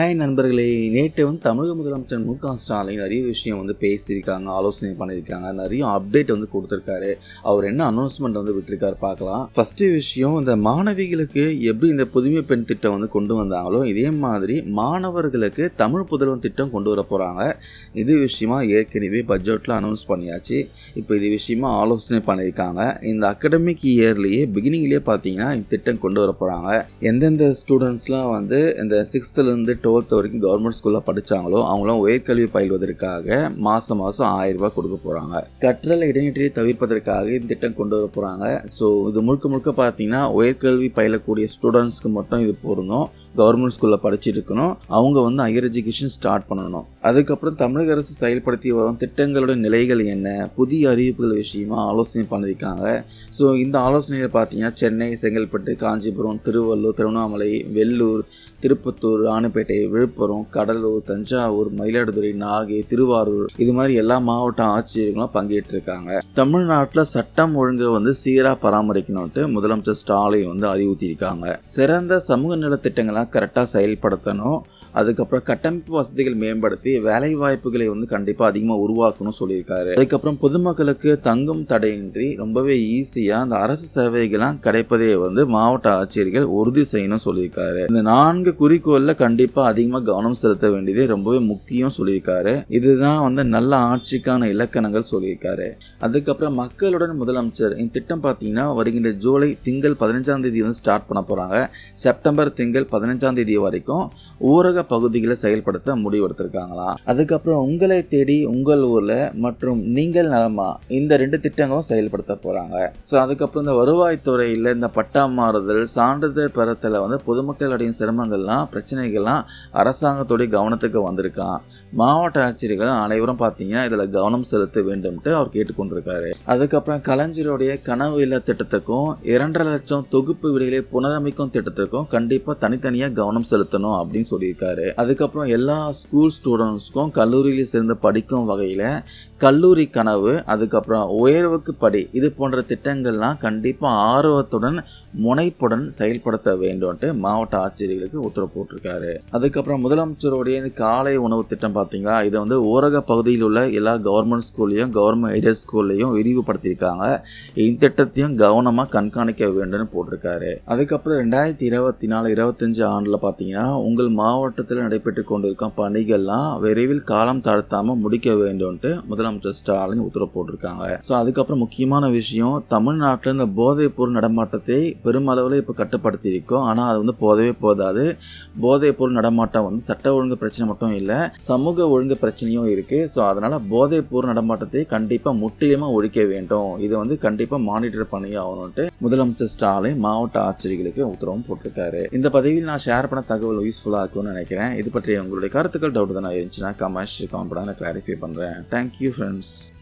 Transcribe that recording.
Hi நண்பர்களே. நேற்று வந்து தமிழக முதலமைச்சர் மு க ஸ்டாலின் நிறைய விஷயம் வந்து பேசியிருக்காங்க ஆலோசனை பண்ணியிருக்காங்க நிறைய அப்டேட் வந்து கொடுத்துருக்காரு. அவர் என்ன அனௌன்ஸ்மெண்ட் வந்து விட்டுருக்காரு பார்க்கலாம். ஃபர்ஸ்ட் விஷயம் இந்த மாணவிகளுக்கு எப்படி இந்த புதுமை பெண் திட்டம் வந்து கொண்டு வந்தாங்களோ இதே மாதிரி மாணவர்களுக்கு தமிழ் புதல்வன் திட்டம் கொண்டு வர போகிறாங்க இது விஷயமா ஏற்கனவே பட்ஜெட்டில் அனௌன்ஸ் பண்ணியாச்சு. இப்போ இது விஷயமா ஆலோசனை பண்ணியிருக்காங்க. இந்த அகடமிக் இயர்லேயே பிகினிங்லேயே பார்த்தீங்கன்னா இந்த திட்டம் கொண்டு வர போகிறாங்க எந்தெந்த ஸ்டூடெண்ட்ஸ்லாம் வந்து இந்த சிக்ஸ்த்துலேருந்து டுவெல்த் வரைக்கும் கவர்மெண்ட் ஸ்கூலில் படித்தாங்களோ அவங்களும் உயர்கல்வி பயில்வதற்காக மாதம் மாதம் ஆயிரம் ரூபாய் கொடுக்க போகிறாங்க கற்றல் இடைநிலையை தவிர்ப்பதற்காக இந்த திட்டம் கொண்டு வர போகிறாங்க ஸோ இது முழுக்க முழுக்க பார்த்தீங்கன்னா உயர்கல்வி பயிலக்கூடிய ஸ்டூடெண்ட்ஸ்க்கு மட்டும் இது பொருந்தும். கவர்மெண்ட் ஸ்கூலில் படிச்சிருக்கணும். அவங்க வந்து ஹையர் எஜுகேஷன் ஸ்டார்ட் பண்ணணும். அதுக்கப்புறம் தமிழக அரசு செயல்படுத்தி வரும் திட்டங்களோட நிலைகள் என்ன? புதிய அறிவிப்புகள் விஷயமா ஆலோசனை பண்ணியிருக்காங்க. ஸோ இந்த ஆலோசனையில் பார்த்தீங்கன்னா சென்னை செங்கல்பட்டு காஞ்சிபுரம் திருவள்ளூர் திருவண்ணாமலை வெள்ளூர் திருப்பத்தூர் ராணிப்பேட்டை விழுப்புரம் கடலூர் தஞ்சாவூர் மயிலாடுதுறை நாகை திருவாரூர் இது மாதிரி எல்லா மாவட்ட ஆட்சியர்களும் பங்கேற்றிருக்காங்க. தமிழ்நாட்டில் சட்டம் ஒழுங்கை வந்து சீராக பராமரிக்கணும்ட்டு முதலமைச்சர் ஸ்டாலின் வந்து அறிவுறுத்தியிருக்காங்க. சிறந்த சமூக நலத்திட்டங்கள்லாம் கரெக்டாக செயல்படுத்தணும். அதுக்கப்புறம் கட்டமைப்பு வசதிகள் மேம்படுத்தி வேலை வாய்ப்புகளை வந்து கண்டிப்பாக அதிகமாக உருவாக்கணும் சொல்லியிருக்காரு. அதுக்கப்புறம் பொதுமக்களுக்கு தங்கும் தடையின்றி ரொம்பவே ஈஸியாக அந்த அரசு சேவைகள்லாம் கிடைப்பதே வந்து மாவட்ட ஆட்சியர்கள் உறுதி செய்யணும் சொல்லியிருக்காரு. இந்த நான்கு குறிக்கோளில் கண்டிப்பாக அதிகமாக கவனம் செலுத்த வேண்டியது ரொம்பவே முக்கியம் சொல்லியிருக்காரு. இதுதான் வந்து நல்ல ஆட்சிக்கான இலக்கணங்கள் சொல்லியிருக்காரு. அதுக்கப்புறம் மக்களுடன் முதலமைச்சர் இந்த திட்டம் பார்த்தீங்கன்னா வருகின்ற ஜூலை திங்கள் பதினஞ்சாம் தேதி வந்து ஸ்டார்ட் பண்ண போகிறாங்க செப்டம்பர் திங்கள் பதினஞ்சாம் தேதி வரைக்கும் ஊரக பகுதிகளை செயல்படுத்த முடிவெடுத்திருக்காங்களாம் அதுக்கப்புறம் உங்களை தேடி உங்கள் ஊரில் மற்றும் நீங்கள் நலமா இந்த ரெண்டு திட்டங்களும் செயல்படுத்த போகிறாங்க ஸோ அதுக்கப்புறம் இந்த வருவாய்த்துறையில் இந்த பட்டா மாறுதல் சான்றிதழ் பெறத்தில் வந்து பொதுமக்கள் அடையும் சிரமங்கள்லாம் பிரச்சனைகள்லாம் அரசாங்கத்துடைய கவனத்துக்கு வந்திருக்கான். மாவட்ட ஆட்சியர்கள் அனைவரும் பார்த்தீங்கன்னா இதில் கவனம் செலுத்த வேண்டும்ட்டு அவர் கேட்டுக்கொண்டிருக்காரு. அதுக்கப்புறம் கலைஞருடைய கனவு இல்ல திட்டத்துக்கும் இரண்டரை லட்சம் தொகுப்பு விலைகளை புனரமைக்கும் திட்டத்திற்கும் கண்டிப்பாக தனித்தனியாக கவனம் செலுத்தணும் அப்படின்னு சொல்லியிருக்காரு. அதுக்கப்புறம் எல்லா ஸ்கூல் ஸ்டூடெண்ட்ஸ்க்கும் கல்லூரியில் சேர்ந்து படிக்கும் வகையில் கல்லூரி கனவு அதுக்கப்புறம் உயர்வுக்கு படி இது போன்ற திட்டங்கள்லாம் கண்டிப்பாக ஆர்வத்துடன் முனைப்புடன் செயல்படுத்த வேண்டும்ட்டு மாவட்ட ஆட்சியர்களுக்கு உத்தரவு போட்டிருக்காரு. அதுக்கப்புறம் முதலமைச்சருடைய காலை உணவு திட்டம் பார்த்தீங்களா இதை வந்து ஊரக பகுதியில் உள்ள எல்லா கவர்மெண்ட் ஸ்கூல்லையும் கவர்மெண்ட் எய்டட் ஸ்கூல்லையும் விரிவுபடுத்தியிருக்காங்க. இந்த திட்டத்தையும் கவனமாக கண்காணிக்க வேண்டும்னு போட்டிருக்காரு. அதுக்கப்புறம் ரெண்டாயிரத்தி இருபத்தி நாலு இருபத்தஞ்சு ஆண்டில் பார்த்தீங்கன்னா உங்கள் மாவட்டத்தில் நடைபெற்று கொண்டிருக்கும் பணிகள்லாம் விரைவில் காலம் தாழ்த்தாமல் முடிக்க வேண்டும்ட்டு முதலமைச்சர் ஸ்டாலின் உத்தரவு போட்டிருக்காங்க. ஸோ அதுக்கப்புறம் முக்கியமான விஷயம் தமிழ்நாட்டில் இந்த போதைப் பொருள் நடமாட்டத்தை பெருமளவில் இப்போ கட்டுப்படுத்தி இருக்கோம் ஆனால் அது வந்து போதவே போதாது போதைப் பொருள் நடமாட்டம் வந்து சட்ட ஒழுங்கு பிரச்சனை மட்டும் இல்லை சமூக ஒழுங்கு பிரச்சனையும் இருக்குது ஸோ அதனால் போதைப் பொருள் நடமாட்டத்தை கண்டிப்பாக முற்றிலுமாக ஒழிக்க வேண்டும். இதை வந்து கண்டிப்பாக மானிட்டர் பண்ணி ஆகணும்ட்டு முதலமைச்சர் ஸ்டாலின் மாவட்ட ஆட்சியர்களுக்கு உத்தரவும் போட்டிருக்காரு. இந்த பதிவில் நான் ஷேர் பண்ண தகவல் யூஸ்ஃபுல்லாக இருக்கும்னு நினைக்கிறேன். இது பற்றி உங்களுடைய கருத்துக்கள் டவுட் தான் இருந்துச்சுன்னா கமெண்ட்ஸ் கமெண்ட் நான் கிளாரிஃபை பண்ணுறேன் தேங்க்யூ programs